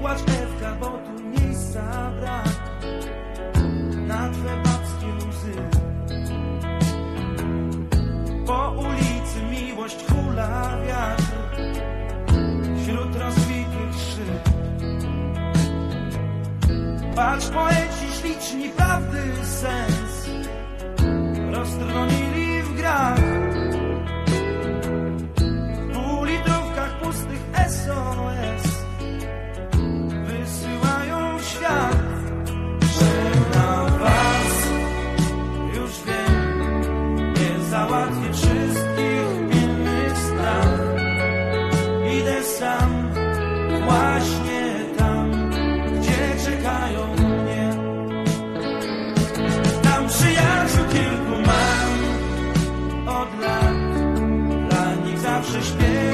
płacz Ewka, bo tu miejsca brak. Na twe babskie łzy. Po ulicy miłość hula wiatr. Wśród rozbitych szyb. Patrz poeci śliczni prawdy sens sam Właśnie tam Gdzie czekają mnie. Tam przyjaciół kilku mam Od lat Dla nich zawsze śpiewam